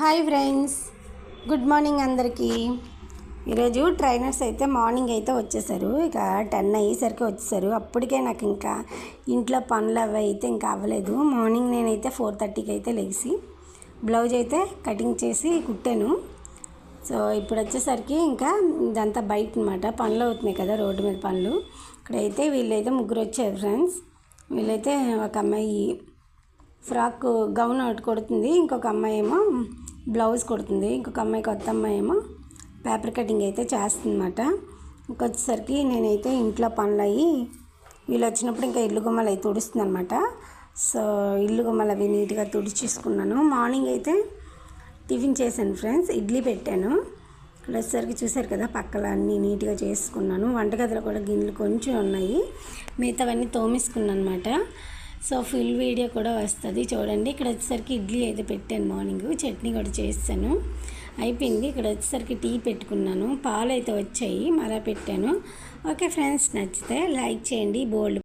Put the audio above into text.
Hi friends. Good morning అందరికీ. ఈరోజు trainers అయితే మార్నింగ్ అయితే వచ్చేసారు. ఇక టెన్ అయ్యేసరికి వచ్చేసారు. అప్పటికే నాకు ఇంకా ఇంట్లో పనులు అవి అయితే ఇంకా అవ్వలేదు. మార్నింగ్ నేనైతే ఫోర్ థర్టీకి అయితే లేచి బ్లౌజ్ అయితే కటింగ్ చేసి కుట్టాను. సో ఇప్పుడు వచ్చేసరికి ఇంకా ఇదంతా బయట అనమాట పనులు అవుతున్నాయి కదా రోడ్డు మీద పనులు. ఇక్కడైతే వీళ్ళైతే ముగ్గురు వచ్చారు ఫ్రెండ్స్. వీళ్ళైతే ఒక అమ్మాయి ఫ్రాక్ గౌన్ ఒకటి కొడుతుంది. ఇంకొక అమ్మాయి ఏమో బ్లౌజ్ కొడుతుంది. ఇంకొక అమ్మాయి కొత్త అమ్మాయి ఏమో పేపర్ కటింగ్ అయితే చేస్తుందన్నమాట. ఇంకొచ్చేసరికి నేనైతే ఇంట్లో పనులు అయ్యి వీళ్ళు వచ్చినప్పుడు ఇంకా ఇల్లు గుమ్మలు అయితే తుడుస్తుంది అనమాట సో ఇల్లు గుమ్మలు అవి నీట్గా తుడిచేసుకున్నాను. మార్నింగ్ అయితే టిఫిన్ చేశాను ఫ్రెండ్స్ ఇడ్లీ పెట్టాను. ఇక్కడ వచ్చేసరికి చూశారు కదా పక్కల అన్నీ నీట్గా చేసుకున్నాను. వంటగదిలో కూడా గిన్నెలు కొంచెం ఉన్నాయి. మిగతావన్నీ తోమేసుకున్నాను అనమాట సో ఫుల్ వీడియో కూడా వస్తుంది. చూడండి ఇక్కడ వచ్చేసరికి ఇడ్లీ అయితే పెట్టాను మార్నింగ్. చట్నీ కూడా చేస్తాను. అయిపోయింది. ఇక్కడ వచ్చేసరికి టీ పెట్టుకున్నాను. పాలు అయితే వచ్చాయి. మరా పెట్టాను. ఓకే ఫ్రెండ్స్ నచ్చితే లైక్ చేయండి. బోల్డ్